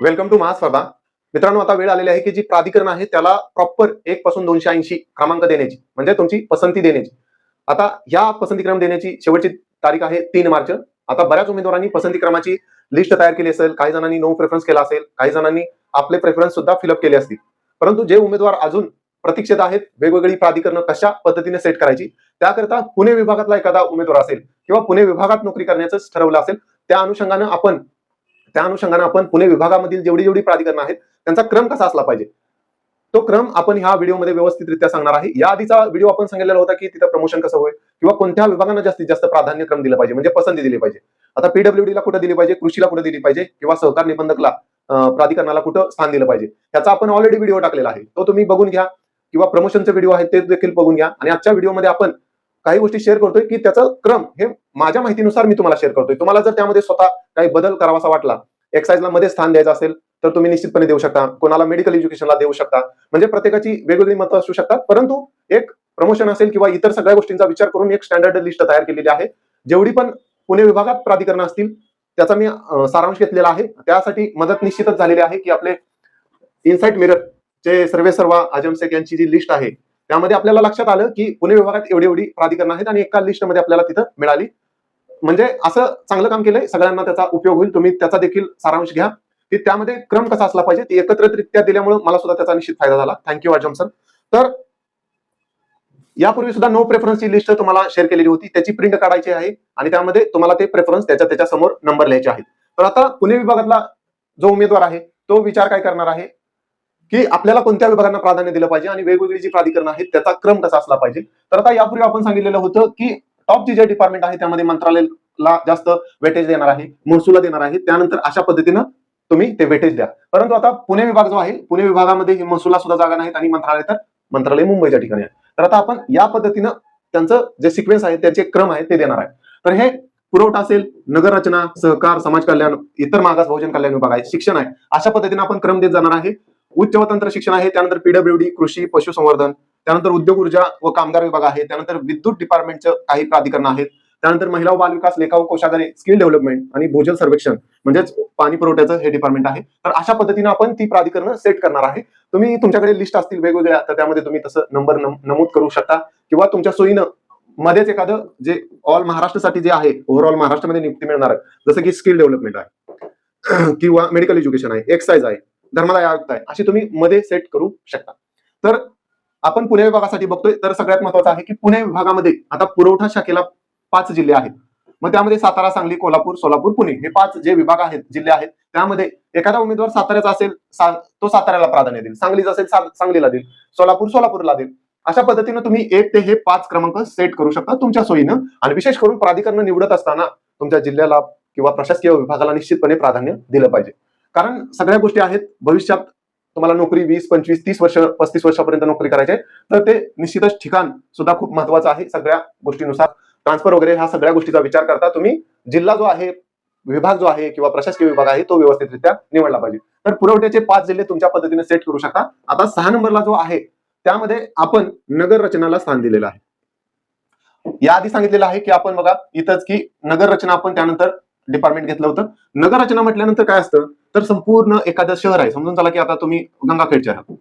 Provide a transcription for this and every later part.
Welcome to महास्पर्धा मित्रांनो आता वेळ आलेली आहे की जी प्राधिकरण आहे त्याला प्रॉपर एक पासून दोनशे ऐंशी क्रमांक देण्याची म्हणजे तुमची पसंती देण्याची. आता या पसंती क्रम देण्याची शेवटची तारीख आहे तीन मार्च. आता बऱ्याच उमेदवारांनी पसंती क्रमाची लिस्ट तयार केली असेल काही जणांनी नो प्रेफरन्स केला असेल काही जणांनी आपले प्रेफरन्स सुद्धा फिलअप केले असतील. परंतु जे उमेदवार अजून प्रतीक्षेत आहेत वेगवेगळी प्राधिकरणं कशा पद्धतीने सेट करायची त्याकरता पुणे विभागातला एखादा उमेदवार असेल किंवा पुणे विभागात नोकरी करण्याचं ठरवलं असेल त्या अनुषंगानं आपण त्या अनुषंगाने आपण पुणे विभागामधील जेवढी जेवढी प्राधिकरण आहेत त्यांचा क्रम कसा असला पाहिजे? तो क्रम आपण ह्या व्हिडिओमध्ये व्यवस्थितरित्या सांगणार आहे. या आधीचा व्हिडिओ आपण सांगितलेला होता की तिथं प्रमोशन कसं होईल किंवा कोणत्या विभागांना जास्तीत जास्त प्राधान्य क्रम दिलं पाहिजे म्हणजे पसंती दिली पाहिजे. आता पीडब्ल्यूडीला कुठं दिली पाहिजे कृषीला कुठं दिली पाहिजे किंवा सहकार निबंधकला प्राधिकरणाला कुठं स्थान दिलं पाहिजे त्याचा आपण ऑलरेडी व्हिडिओ टाकलेला आहे. तो तुम्ही बघून घ्या किंवा प्रमोशनचे व्हिडिओ आहेत ते देखील बघून घ्या. आणि आजच्या व्हिडिओमध्ये आपण काही गोष्टी शेअर करतोय की त्याचा क्रम हे माझ्या माहितीनुसार मी तुम्हाला शेअर करतोय. तुम्हाला जर त्यामध्ये स्वतः काही बदल करावासा वाटला एक्साईजला मध्ये स्थान द्यायचं असेल तर तुम्ही निश्चितपणे देऊ शकता. कोणाला मेडिकल एज्युकेशनला देऊ शकता. म्हणजे प्रत्येकाची वेगवेगळी मतं असू शकतात. परंतु एक प्रमोशन असेल किंवा इतर सगळ्या गोष्टींचा विचार करून एक स्टँडर्ड लिस्ट तयार केलेली आहे. जेवढी पण पुणे विभागात प्राधिकरण असतील त्याचा मी सारांश घेतलेला आहे. त्यासाठी मदत निश्चितच झालेली आहे की आपले इनसाइट मिरर जे सर्वे सर्वा आजमसेक शेख यांची जी लिस्ट आहे त्यामध्ये आपल्याला लक्षात आलं की पुणे विभागात एवढी एवढी प्राधिकरण आहेत आणि एका लिस्टमध्ये आपल्याला तिथं मिळाली. म्हणजे असं चांगलं काम केलंय. सगळ्यांना त्याचा उपयोग होईल. तुम्ही त्याचा देखील सारांश घ्या. की त्यामध्ये क्रम कसा असला पाहिजे ते एकत्रितरित्या दिल्यामुळे मला सुद्धा त्याचा निश्चित फायदा झाला. थँक्यू आजम सर तर यापूर्वी सुद्धा नो प्रेफरन्सची लिस्ट तुम्हाला शेअर केलेली होती. त्याची प्रिंट काढायची आहे आणि त्यामध्ये तुम्हाला ते प्रेफरन्स त्याच्या त्याच्यासमोर नंबर लिहायचे आहेत. तर आता पुणे विभागातला जो उमेदवार आहे तो विचार काय करणार आहे? की आपल्याला कोणत्या विभागांना प्राधान्य दिलं पाहिजे आणि वेगवेगळी जी प्राधिकरण आहेत त्याचा क्रम कसा असला पाहिजे? तर आता यापूर्वी आपण सांगितलेलं होतं की टॉप जे जे डिपार्टमेंट आहे त्यामध्ये मंत्रालयाला जास्त वेटेज देणार आहे महसूला देणार आहे. त्यानंतर अशा पद्धतीनं तुम्ही ते वेटेज द्या. परंतु आता पुणे विभाग जो आहे पुणे विभागामध्ये महसूला सुद्धा जागा नाहीत आणि मंत्रालय तर मंत्रालय मुंबईच्या ठिकाणी आहे. तर आता आपण या पद्धतीनं त्यांचं जे सिक्वेन्स आहे त्यांचे क्रम आहे ते देणार आहे. तर हे पुरवठा असेल नगर रचना सहकार समाज कल्याण इतर मागास बहुजन कल्याण विभाग आहे शिक्षण आहे. अशा पद्धतीने आपण क्रम देत जाणार आहे. उच्च व तंत्र शिक्षण आहे त्यानंतर पीडब्ल्यूडी कृषी पशुसंवर्धन त्यानंतर उद्योग ऊर्जा व कामगार विभाग आहे त्यानंतर विद्युत डिपार्टमेंटचं काही प्राधिकरण आहेत त्यानंतर महिला व बालविकास लेखा व कोशागारे स्किल डेव्हलपमेंट आणि भूजल सर्वेक्षण म्हणजेच पाणी पुरवठ्याचं हे डिपार्टमेंट आहे. तर अशा पद्धतीने आपण ती प्राधिकरण सेट करणार आहे. तुम्ही तुमच्याकडे लिस्ट असतील वेगवेगळ्या तर त्यामध्ये तुम्ही तसं नंबर नमूद करू शकता. किंवा तुमच्या सोयीनं मध्येच एखादं जे ऑल महाराष्ट्रासाठी जे आहे ओव्हरऑल महाराष्ट्रामध्ये नियुक्ती मिळणार आहे. जसं की स्किल डेव्हलपमेंट आहे. किंवा मेडिकल एज्युकेशन आहे एक्साईज आहे. धर्मादाय आयुक्त आहे. अशी तुम्ही मध्ये सेट करू शकता. तर आपण पुणे विभागासाठी बघतोय तर सगळ्यात महत्वाचं आहे की पुणे विभागामध्ये आता पुरवठा शाखेला पाच जिल्हे आहेत. मग त्यामध्ये सातारा सांगली कोल्हापूर सोलापूर पुणे हे पाच जे विभाग आहेत जिल्हे आहेत त्यामध्ये एखादा उमेदवार साताऱ्याचा असेल सा- तो साताऱ्याला प्राधान्य देईल. सांगलीचा असेल सांगलीला देईल. सोलापूर सोलापूरला देईल. अशा पद्धतीनं तुम्ही एक ते हे पाच क्रमांक सेट करू शकता तुमच्या सोयीनं आणि विशेष करून प्राधिकरण निवडत असताना तुमच्या जिल्ह्याला किंवा प्रशासकीय विभागाला निश्चितपणे प्राधान्य दिलं पाहिजे. कारण सगळ्या गोष्टी आहेत भविष्यात तुम्हाला नोकरी वीस पंचवीस तीस वर्ष पस्तीस वर्षापर्यंत नोकरी करायची तर ते निश्चितच ठिकाण सुद्धा खूप महत्वाचं आहे सगळ्या गोष्टीनुसार. ट्रान्सफर वगैरे ह्या सगळ्या गोष्टीचा विचार करता तुम्ही जिल्हा जो आहे विभाग जो आहे किंवा प्रशासकीय विभाग आहे तो व्यवस्थितरित्या निवडला पाहिजे. तर पुरवठ्याचे पाच जिल्हे तुमच्या पद्धतीने सेट करू शकता. आता सहा नंबरला जो आहे त्यामध्ये आपण नगर रचनाला स्थान दिलेलं आहे. याआधी सांगितलेलं आहे की आपण बघा इथंच की नगर रचना आपण त्यानंतर डिपार्टमेंट घेतलं होतं. नगर रचना म्हटल्यानंतर काय असतं? तर संपूर्ण एखादं शहर आहे. समजून चला की आता तुम्ही गंगाखेडच्या आहात.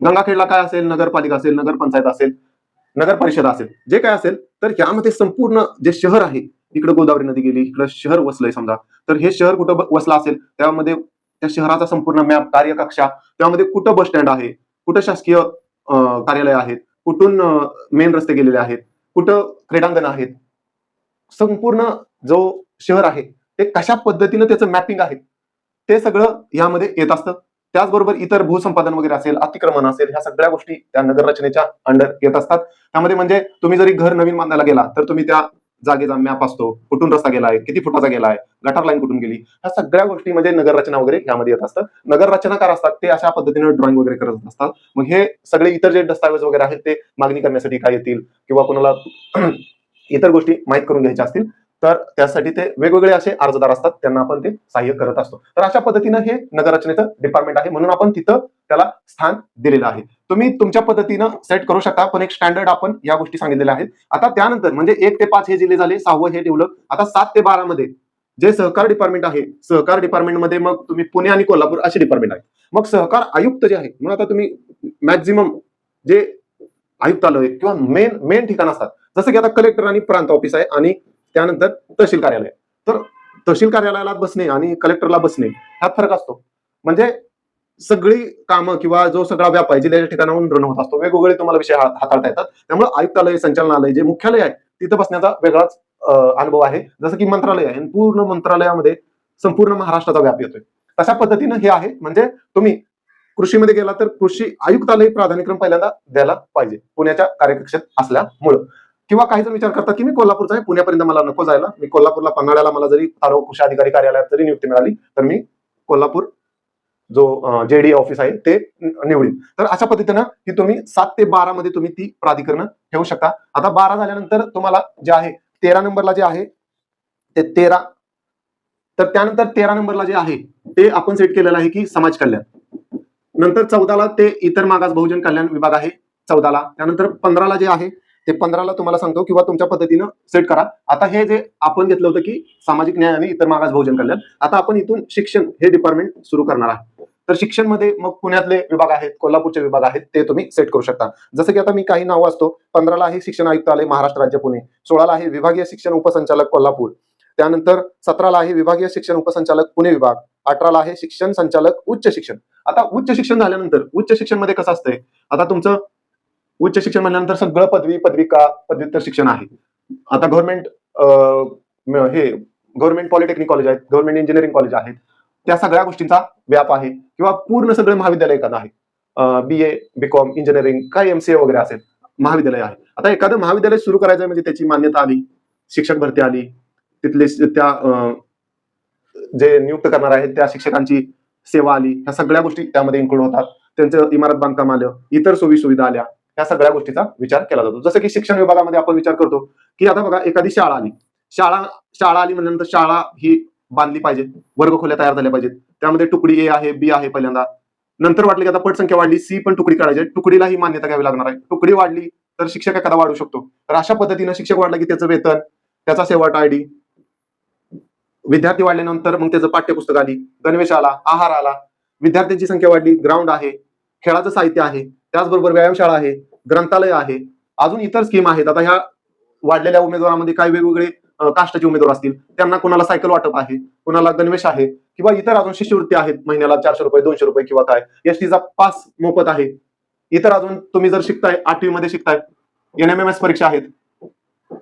गंगाखेडला काय असेल? नगरपालिका असेल नगरपंचायत असेल नगर परिषद असेल. जे काय असेल तर यामध्ये संपूर्ण जे शहर आहे इकडे गोदावरी नदी गेली इकडे शहर वसलंय समजा. तर हे शहर कुठं वसलं असेल? त्यामध्ये त्या शहराचा संपूर्ण मॅप कार्यकक्षा त्यामध्ये कुठं बस स्टँड आहे? कुठं शासकीय अं, कार्यालय आहेत? कुठून मेन रस्ते गेलेले आहेत? कुठं क्रीडांगण आहेत? संपूर्ण जो शहर आहे ते कशा पद्धतीनं त्याचं मॅपिंग आहे ते सगळं यामध्ये येत असतं. त्याचबरोबर इतर भूसंपादन वगैरे असेल अतिक्रमण असेल ह्या सगळ्या गोष्टी त्या नगर रचनेच्या अंडर येत असतात. त्यामध्ये म्हणजे तुम्ही जरी घर नवीन बांधायला गेला तर तुम्ही त्या जागेचा मॅप असतो कुठून रस्ता गेला आहे किती फुटाचा गेलाय गटार लाईन कुठून गेली ह्या सगळ्या गोष्टी म्हणजे नगर रचना वगैरे यामध्ये येत असतात नगर रचनाकार असतात ते अशा पद्धतीने ड्रॉइंग वगैरे करत असतात. मग हे सगळे इतर जे दस्तावेज वगैरे आहेत ते मागणी करण्यासाठी काय येतील किंवा कोणाला इतर गोष्टी माहीत करून घ्यायच्या असतील तर त्यासाठी ते वेगवेगळे असे अर्जदार असतात त्यांना आपण ते सहाय्य करत असतो. तर अशा पद्धतीनं हे नगररचनेचं डिपार्टमेंट आहे म्हणून आपण तिथं त्याला स्थान दिलेलं आहे. तुम्ही तुमच्या पद्धतीनं सेट करू शकता पण एक स्टँडर्ड आपण या गोष्टी सांगितलेल्या आहेत. आता त्यानंतर म्हणजे एक ते पाच हे जिल्हे झाले सहावं हे ठेवलं आता सात ते बारा मध्ये जे सहकार डिपार्टमेंट आहे सहकार डिपार्टमेंटमध्ये मग तुम्ही पुणे आणि कोल्हापूर असे डिपार्टमेंट आहे मग सहकार आयुक्त जे आहे म्हणून आता तुम्ही मॅक्झिमम जे आयुक्तालय किंवा मेन मेन ठिकाण असतात. जसं की आता कलेक्टर आणि प्रांत ऑफिस आहे आणि त्यानंतर तहसील कार्यालय. तर तहसील कार्यालयाला बसणे आणि कलेक्टरला बसणे ह्यात फरक असतो. म्हणजे सगळी कामं किंवा जो सगळा व्याप जिल्ह्याच्या ठिकाणाहून रन होत असतो वेगवेगळे तुम्हाला विषय हाताळता येतात. त्यामुळे आयुक्तालय संचालनालय जे मुख्यालय आहे तिथं बसण्याचा वेगळाच अनुभव आहे. जसं की मंत्रालय आहे पूर्ण मंत्रालयामध्ये संपूर्ण महाराष्ट्राचा व्याप येतोय. तशा पद्धतीनं हे आहे. म्हणजे तुम्ही कृषीमध्ये गेला तर कृषी आयुक्तालय प्राधान्यक्रम पहिल्यांदा द्यायला पाहिजे. पुण्याच्या कार्यकक्षेत असल्यामुळं. किंवा काही जण विचार करतात की मी कोल्हापूरचा आहे पुण्यापर्यंत मला नको जायला. मी कोल्हापूरला पन्हाळ्याला मला जरी आरोग्य कृषी अधिकारी कार्यालयात जरी नियुक्ती मिळाली तर मी कोल्हापूर जो जेडी ऑफिस आहे ते निवडील निवडीन. तर अशा पद्धतीनं की तुम्ही सात ते बारा मध्ये तुम्ही ती प्राधिकरण ठेवू शकता. आता बारा झाल्यानंतर तुम्हाला जे आहे तेरा नंबरला जे आहे ते तेरा. तर त्यानंतर तेरा नंबरला जे आहे ते आपण सेट केलेलं आहे की समाज कल्याण. नंतर चौदाला ते इतर मागास बहुजन कल्याण विभाग आहे चौदाला. त्यानंतर पंधराला जे आहे ते पंधराला तुम्हाला सांगतो किंवा तुमच्या पद्धतीनं सेट करा. आता हे जे आपण घेतलं होतं की सामाजिक न्याय आणि इतर मागास बहुजन कल्याण आता आपण इथून शिक्षण हे डिपार्टमेंट सुरू करणार आहे तर शिक्षणमध्ये मग पुण्यातले विभाग आहेत कोल्हापूरचे विभाग आहेत ते तुम्ही सेट करू शकता. जसं की आता मी काही नावं असतो. पंधराला आहे शिक्षण आयुक्तालय महाराष्ट्र राज्य पुणे. सोळाला आहे विभागीय शिक्षण उपसंचालक कोल्हापूर. त्यानंतर सतराला आहे विभागीय शिक्षण उपसंचालक पुणे विभाग. अठराला आहे शिक्षण संचालक उच्च शिक्षण. आता उच्च शिक्षण झाल्यानंतर उच्च शिक्षणमध्ये कसं असतंय? आता तुमचं उच्च शिक्षण म्हणल्यानंतर सगळं पदवी पदविका पदव्युत्तर शिक्षण आहे. आता गव्हर्नमेंट हे गव्हर्नमेंट पॉलिटेक्निक कॉलेज आहेत गव्हर्नमेंट इंजिनिअरिंग कॉलेज आहेत. त्या सगळ्या गोष्टींचा व्याप आहे किंवा पूर्ण सगळे महाविद्यालय एखादं आहे. बी ए बीकॉम इंजिनिअरिंग काय एमसीए वगैरे असेल महाविद्यालय आहे. आता एखादं महाविद्यालय सुरू करायचं म्हणजे त्याची मान्यता आली शिक्षक भरती आली तिथले त्या अं, जे नियुक्त करणार आहेत त्या शिक्षकांची सेवा आली ह्या सगळ्या गोष्टी त्यामध्ये इन्क्लूड होतात. त्यांचं इमारत बांधकाम आलं इतर सोयी सुविधा आल्या. ह्या सगळ्या गोष्टीचा विचार केला जातो. जसं की शिक्षण विभागामध्ये आपण विचार करतो की आता बघा एखादी शाळा आली. शाळा शाळा आली म्हणल्यानंतर शाळा ही बांधली पाहिजे वर्गखोल्या तयार झाल्या पाहिजेत. त्यामध्ये तुकडी ए आहे बी आहे पहिल्यांदा. नंतर वाटलं की आता पटसंख्या वाढली सी पण तुकडी काढायची तुकडीला ही मान्यता घ्यावी लागणार आहे. तुकडी वाढली तर शिक्षक एखादा वाढू शकतो. तर अशा पद्धतीनं शिक्षक वाढला की त्याचं वेतन त्याचा सेवाट आयडी विद्यार्थी वाढल्यानंतर मग त्याचं पाठ्यपुस्तक आली गणवेश आला आहार आला विद्यार्थ्यांची संख्या वाढली ग्राउंड आहे खेळाचं साहित्य आहे त्याचबरोबर व्यायामशाळा आहे ग्रंथालय आहे अजून इतर स्कीम आहेत. आता ह्या वाढलेल्या उमेदवारामध्ये काही वेगवेगळे काष्टाचे उमेदवार असतील. त्यांना कुणाला सायकल वाटप आहे कुणाला गणवेश आहे किंवा इतर अजून शिष्यवृत्ती आहेत महिन्याला चारशे रुपये दोनशे रुपये किंवा काय. एसटीचा पास मोफत आहे. इतर अजून तुम्ही जर शिकताय आठवी मध्ये शिकताय एनएमएमएस परीक्षा आहेत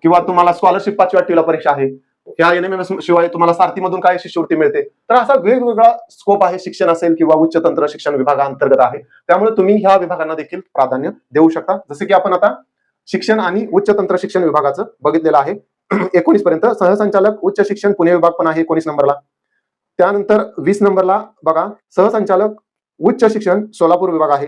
किंवा तुम्हाला स्कॉलरशिप पाचवी आठवीला परीक्षा आहे ह्या एस शिवाय तुम्हाला सारथीमधून काय शिष्यवृत्ती मिळते? तर असा वेगवेगळा स्कोप आहे शिक्षण असेल किंवा उच्च तंत्र शिक्षण विभागाअंतर्गत आहे. त्यामुळे तुम्ही ह्या विभागांना देखील प्राधान्य देऊ शकता. जसे की आपण आता शिक्षण आणि उच्च तंत्र शिक्षण विभागाचं बघितलेलं आहे. एकोणीस पर्यंत सहसंचालक उच्च शिक्षण पुणे विभाग पण आहे एकोणीस नंबरला. त्यानंतर वीस नंबरला बघा सहसंचालक उच्च शिक्षण सोलापूर विभाग आहे.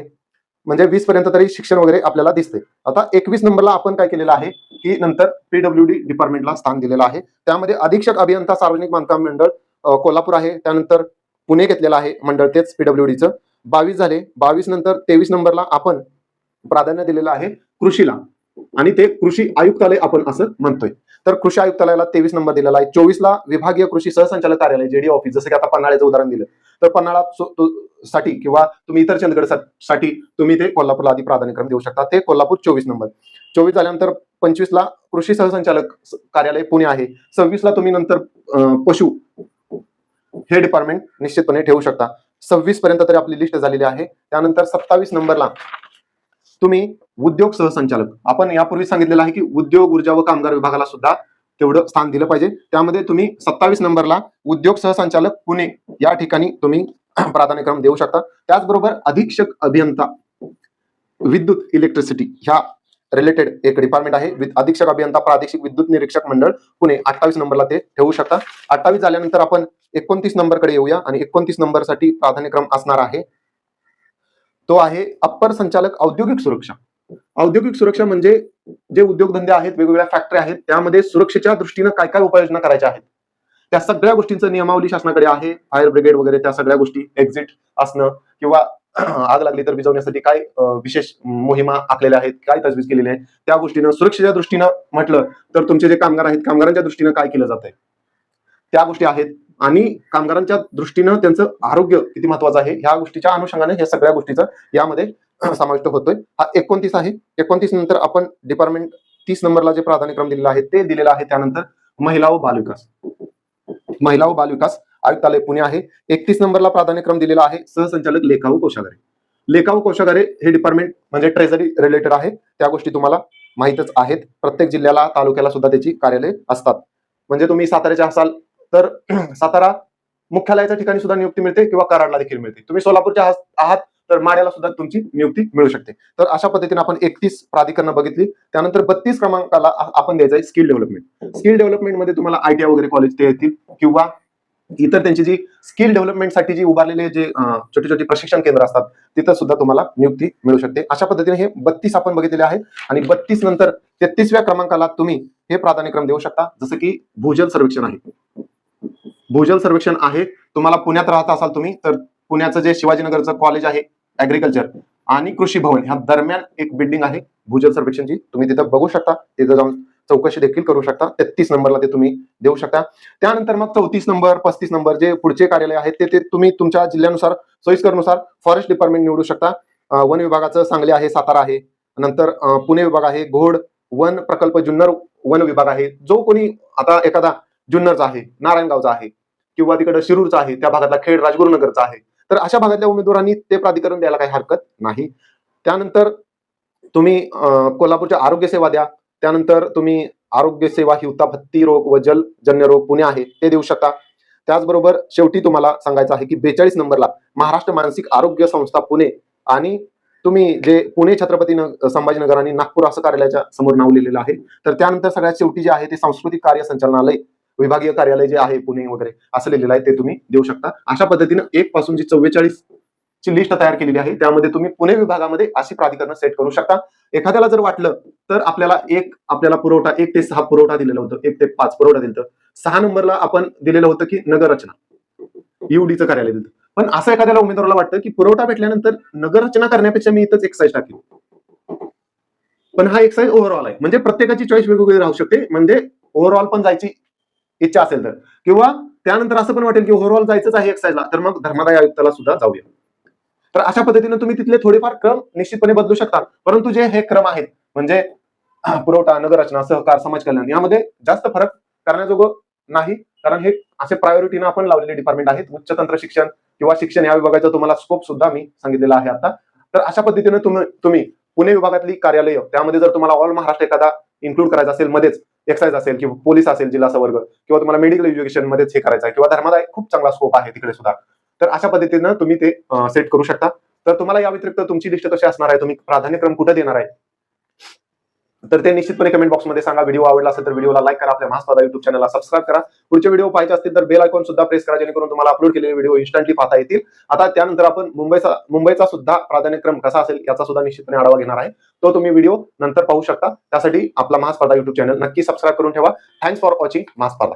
म्हणजे वीस पर्यंत तरी शिक्षण वगैरे आपल्याला दिसते आता एकवीस नंबरला आपण काय केलेलं आहे की नंतर पीडब्ल्यू डी डिपार्टमेंटला स्थान दिलेलं आहे. त्यामध्ये अधीक्षक अभियंता सार्वजनिक बांधकाम मंडळ कोल्हापूर आहे. त्यानंतर पुणे घेतलेलं आहे मंडळ तेच पीडब्ल्यू डीचं बावीस झाले. बावीस नंतर तेवीस नंबरला आपण प्राधान्य दिलेलं आहे कृषीला. आणि ते कृषी आयुक्तालय आपण असं म्हणतोय. तर कृषी आयुक्तालयाला तेवीस नंबर दिलेला आहे. चोवीसला विभागीय कृषी सहसंचालक कार्यालय जेडी ऑफिस जसं की आता पन्हाळ्याचं उदाहरण दिलं. तर पन्हाळा साठी किंवा तुम्ही इतर चंदगडसाठी तुम्ही ते कोल्हापूरला आधी प्राधान्यक्रम देऊ शकता. ते कोल्हापूर चोवीस नंबर. चोवीस झाल्यानंतर पंचवीसला कृषी सहसंचालक कार्यालय पुणे आहे. सव्वीसला तुम्ही नंतर पशु हे डिपार्टमेंट निश्चितपणे ठेवू शकता. सव्वीस पर्यंत तरी आपली लिस्ट झालेली आहे. त्यानंतर सत्तावीस नंबरला तुम्ही उद्योग सहसंचालक. आपण यापूर्वी सांगितलेलं आहे की उद्योग ऊर्जा व कामगार विभागाला सुद्धा तेवढं स्थान दिलं पाहिजे. त्यामध्ये तुम्ही सत्तावीस नंबरला उद्योग सहसंचालक पुणे या ठिकाणी तुम्ही प्राधान्यक्रम देऊ शकता. त्याचबरोबर अधीक्षक अभियंता विद्युत इलेक्ट्रिसिटी ह्या रिलेटेड एक डिपार्टमेंट आहे. अधीक्षक अभियंता प्रादेशिक विद्युत निरीक्षक मंडळ पुणे अठ्ठावीस नंबरला ते ठेवू शकता. अठ्ठावीस झाल्यानंतर आपण एकोणतीस नंबरकडे येऊया आणि एकोणतीस नंबरसाठी प्राधान्यक्रम असणार आहे. तो आहे अप्पर संचालक औद्योगिक सुरक्षा. औद्योगिक सुरक्षा म्हणजे जे उद्योगधंदे आहेत वेगवेगळ्या फॅक्टरी आहेत त्यामध्ये सुरक्षेच्या दृष्टीनं काय काय उपाययोजना करायच्या आहेत? त्या सगळ्या गोष्टींचं नियमावली शासनाकडे आहे. फायर ब्रिगेड वगैरे त्या सगळ्या गोष्टी एक्झिट असणं किंवा आग लागली तर विजवण्यासाठी काय विशेष मोहिमा आखलेल्या आहेत काय तजवीज केलेली आहे त्या गोष्टीनं सुरक्षेच्या दृष्टीनं म्हटलं तर तुमचे जे कामगार आहेत कामगारांच्या दृष्टीनं काय केलं जात आहे त्या गोष्टी आहेत. आणि कामगारांच्या दृष्टीनं त्यांचं आरोग्य किती महत्वाचं आहे ह्या गोष्टीच्या अनुषंगाने ह्या सगळ्या गोष्टीचा यामध्ये समाविष्ट होतोय. हा एकोणतीस आहे. एकोणतीस नंतर आपण डिपार्टमेंट तीस नंबरला जे प्राधान्यक्रम दिलेला आहे ते दिलेलं आहे त्यानंतर महिला व बालविकास महिला व बालविकास आयुक्तालय पुणे आहे. एकतीस नंबरला प्राधान्यक्रम दिलेला आहे सहसंचालक लेखा व कोशागारे लेखा व कोशागारे हे डिपार्टमेंट म्हणजे ट्रेझरी रिलेटेड आहे. त्या गोष्टी तुम्हाला माहीतच आहेत. प्रत्येक जिल्ह्याला तालुक्याला सुद्धा त्याची कार्यालय असतात. म्हणजे तुम्ही साताऱ्याच्या असाल तर सातारा मुख्यालयाच्या ठिकाणी सुद्धा नियुक्ती मिळते किंवा कराडला देखील मिळते. तुम्ही सोलापूरच्या आहात- आहात तर माड्याला सुद्धा तुमची नियुक्ती मिळू शकते. तर अशा पद्धतीने आपण एकतीस प्राधिकरण बघितली. त्यानंतर बत्तीस क्रमांकाला आपण द्यायचं आहे स्किल डेव्हलपमेंट. स्किल डेव्हलपमेंटमध्ये तुम्हाला आयटीआय वगैरे कॉलेज ते येतील किंवा इतर त्यांची जी स्किल डेव्हलपमेंटसाठी जी उभारलेले जे छोटे छोटे प्रशिक्षण केंद्र असतात तिथं सुद्धा तुम्हाला नियुक्ती मिळू शकते. अशा पद्धतीने हे बत्तीस आपण बघितलेले आहे. आणि बत्तीस नंतर तेहतीसव्या क्रमांकाला तुम्ही हे प्राधान्यक्रम देऊ शकता. जसं की भूजल सर्वेक्षण आहे. भूजल सर्वेक्षण आहे. तुम्हाला पुण्यात राहत असाल तुम्ही तर पुण्याचं जे शिवाजीनगरचं कॉलेज आहे ऍग्रिकल्चर आणि कृषी भवन ह्या दरम्यान एक बिल्डिंग आहे भूजल सर्वेक्षणची. तुम्ही तिथं बघू शकता तिथं जाऊन चौकशी देखील करू शकता. तेहतीस नंबरला ते तुम्ही देऊ शकता. त्यानंतर मग चौतीस नंबर पस्तीस नंबर जे पुढचे कार्यालय आहेत ते ते तुम्ही तुमच्या जिल्ह्यानुसार सोयीस्करनुसार फॉरेस्ट डिपार्टमेंट निवडू शकता. वन विभागाचं सांगली आहे सातारा आहे. नंतर पुणे विभाग आहे घोड वन प्रकल्प जुन्नर वन विभाग आहे. जो कोणी आता एखादा जुन्नरचा आहे नारायणगावचा आहे किंवा तिकडं शिरूरचा आहे त्या भागातला खेड राजगुरुनगरचा आहे. तर अशा भागातल्या उमेदवारांनी ते प्राधिकरण द्यायला काही हरकत नाही. त्यानंतर तुम्ही अं, कोल्हापूरच्या आरोग्य सेवा द्या. त्यानंतर तुम्ही आरोग्य सेवा हिवता भत्ती रोग व जलजन्य रोग पुणे आहे ते देऊ शकता. त्याचबरोबर शेवटी तुम्हाला सांगायचं आहे की बेचाळीस नंबरला महाराष्ट्र मानसिक आरोग्य संस्था पुणे आणि तुम्ही जे पुणे छत्रपती संभाजीनगर आणि नागपूर असं कार्यालयाच्या समोर नाव लिहिलेलं आहे. तर त्यानंतर सगळ्यात शेवटी जे आहे ते सांस्कृतिक कार्य संचालनालय विभागीय कार्यालय जे आहे पुणे वगैरे असं लिहिलेलं आहे ते तुम्ही देऊ शकता. अशा पद्धतीनं एक पासून जी चव्वेचाळीस ची लिस्ट तयार केलेली आहे त्यामध्ये तुम्ही पुणे विभागामध्ये अशी प्राधिकरण सेट करू शकता. एखाद्याला जर वाटलं तर आपल्याला एक आपल्याला पुरवठा एक ते सहा पुरवठा दिलेला होतं एक ते पाच पुरवठा दिलं सहा नंबरला आपण दिलेलं होतं की नगररचना. युडीचं कार्यालय दिलं. पण असं एखाद्याला उमेदवाराला वाटतं की पुरवठा भेटल्यानंतर नगररचना करण्यापेक्षा मी इथंच एक्साईज टाकेल पण हा एक्साईज ओव्हरऑल आहे. म्हणजे प्रत्येकाची चॉईस वेगवेगळी राहू शकते. म्हणजे ओव्हरऑल पण जायची इच्छा असेल तर. किंवा त्यानंतर असं पण वाटेल की ओव्हरऑल जायचंच आहे एक्साईजला तर मग धर्मादाय आयुक्ताला सुद्धा जाऊया. तर अशा पद्धतीने तुम्ही तिथले थोडेफार क्रम निश्चितपणे बदलू शकता. परंतु जे हे क्रम आहेत म्हणजे पुरवठा नगररचना सहकार समाज कल्याण यामध्ये जास्त फरक करण्याजोगं नाही. कारण हे असे प्रायोरिटीनं आपण लावलेले डिपार्टमेंट आहेत. उच्च तंत्र शिक्षण किंवा शिक्षण या विभागाचा तुम्हाला स्कोप सुद्धा मी सांगितलेला आहे आता. तर अशा पद्धतीने तुम्ही तुम्ही पुणे विभागातली कार्यालय त्यामध्ये जर तुम्हाला ऑल महाराष्ट्र एखादा इन्क्लूड करायचा असेल मध्येच एक्साईज असेल किंवा पोलीस असेल जिल्हा संवर्ग किंवा तुम्हाला मेडिकल एज्युकेशन मध्येच हे करायचं आहे किंवा धर्मादाय खूप चांगला स्कोप आहे तिकडे सुद्धा. तर अशा पद्धतीनं तुम्ही ते सेट करू शकता. तर तुम्हाला या व्यतिरिक्त तुमची लिस्ट कशी असणार आहे? तुम्ही प्राधान्यक्रम कुठे देणार आहे? तर ते निश्चितपणे कमेंट बॉक्समध्ये सांगा. व्हिडिओ आवडला असेल तर व्हिडिओला लाईक करा. आपल्या महास्पादा युट्यूब चॅनलला सबस्क्राईब करा. पुढचे व्हिडिओ पाहिजे असतील तर बेल आयकॉन सुद्धा प्रेस करा जेणेकरून तुम्हाला अपलोड केलेले व्हिडिओ इन्स्टंटली पाहता येतील. आता त्यानंतर आपण मुंबईचा मुंबईचा सुद्धा प्राधान्यक्रम कसा असेल याचा सुद्धा निश्चितपणे आढावा घेणार आहे. तो तुम्ही व्हिडिओ नंतर पाहू शकता. त्यासाठी आपला महास्पर्धा युट्यूब चॅनल नक्की सबस्क्राईब करून ठेवा. Thanks for watching महास्पर्धा